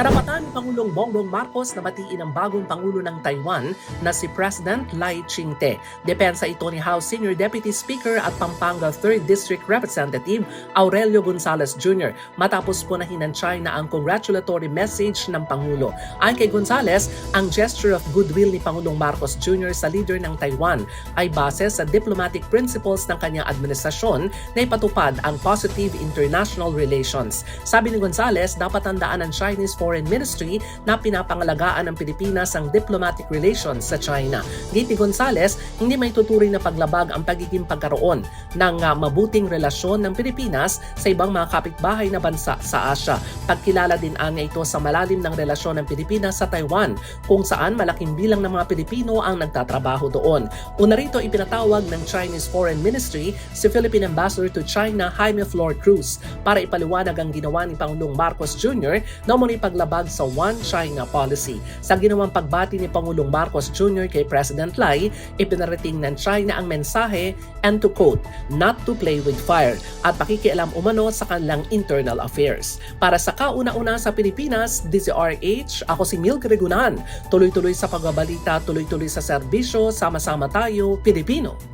Karapatan ni Pangulong Bongbong Marcos na batiin ang bagong Pangulo ng Taiwan na si President Lai Ching-te. Depensa ito ni House Senior Deputy Speaker at Pampanga 3rd District Representative Aurelio Gonzales Jr. matapos punahin ng China ang congratulatory message ng Pangulo. Ayon kay Gonzales, ang gesture of goodwill ni Pangulong Marcos Jr. sa leader ng Taiwan ay base sa diplomatic principles ng kanyang administrasyon na ipatupad ang positive international relations. Sabi ni Gonzales, dapat tandaan ng Chinese Foreign Ministry na pinapangalagaan ng Pilipinas ang diplomatic relations sa China. Giti Gonzales, hindi may tuturing na paglabag ang pagiging pagkaroon ng ah, mabuting relasyon ng Pilipinas sa ibang mga kapitbahay na bansa sa Asia. Pagkilala din anya ito sa malalim ng relasyon ng Pilipinas sa Taiwan, kung saan malaking bilang ng mga Pilipino ang nagtatrabaho doon. Una rito ipinatawag ng Chinese Foreign Ministry si Philippine Ambassador to China Jaime Flor Cruz para ipaliwanag ang ginawa ni Pangulong Marcos Jr. na muli paglabag sa One China policy. Sa ginawang pagbati ni Pangulong Marcos Jr. kay President Lai, ipinarating ng China ang mensahe and to quote, not to play with fire at pakikialam umano sa kanilang internal affairs. Para sa kauna-una sa Pilipinas, DZRH, ako si Mil Gregunan. Tuloy-tuloy sa pagbabalita, tuloy-tuloy sa serbisyo, sama-sama tayo, Pilipino.